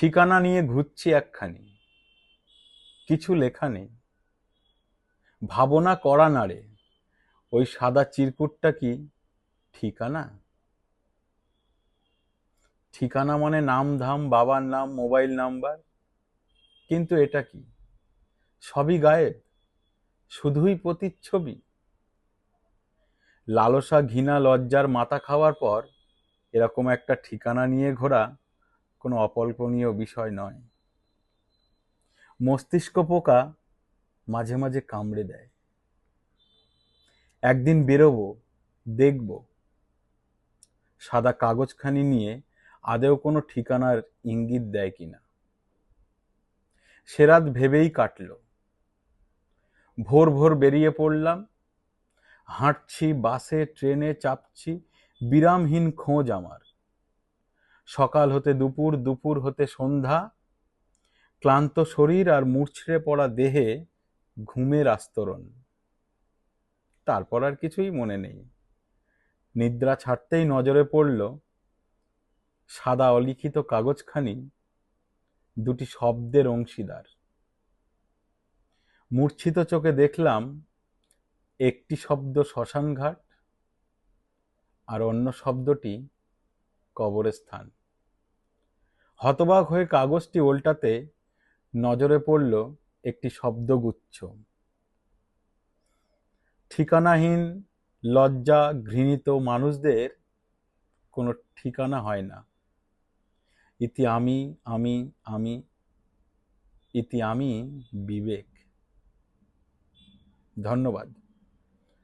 ঠিকানা নিয়ে ঘুরছি একখানি। কিছু লেখা নেই। ভাবনা করা নাড়ে ওই সাদা চিরকুটটা কি ঠিকানা? ঠিকানা মানে নাম ধাম বাবার নাম, মোবাইল নাম্বার। কিন্তু এটা কি? সবই গায়েব? শুধুই প্রতিচ্ছবি? লালসা ঘৃণা লজ্জার মাথা খাওয়ার পর এরকম একটা ঠিকানা নিয়ে ঘোরা কোনো অকল্পনীয় বিষয় নয়। মস্তিষ্ক পোকা মাঝে মাঝে কামড়ে দেয়। একদিন বেরোবো, দেখব। সাদা কাগজখানি নিয়ে আদেও কোনো ঠিকানার ইঙ্গিত দেয় কিনা। সে রাত ভেবেই কাটল। ভোর ভোর বেরিয়ে পড়লাম। হাঁটছি, বাসে, ট্রেনে চাপছি, বিরামহীন খোঁজ আমার। সকাল হতে দুপুর দুপুর হতে সন্ধ্যা। ক্লান্ত শরীর আর মুচড়ে পড়া দেহে ঘুমের আস্তরণ। তারপর আর কিছুই মনে নেই। নিদ্রা ছাড়তেই নজরে পড়ল সাদা অলিখিত কাগজখানি, দুটি শব্দের অংশীদার। মূর্ছিত চোখে দেখলাম একটি শব্দ শ্মশানঘাট আর অন্য শব্দটি কবরস্থান। হতবাক হয়ে কাগজটি ওল্টাতে নজরে পড়ল একটি শব্দগুচ্ছ। ঠিকানাহীন, লজ্জা ঘৃণিত মানুষদের কোনো ঠিকানা হয় না। ইতি আমি আমি আমি, ইতি আমি বিবেক। ধন্যবাদ।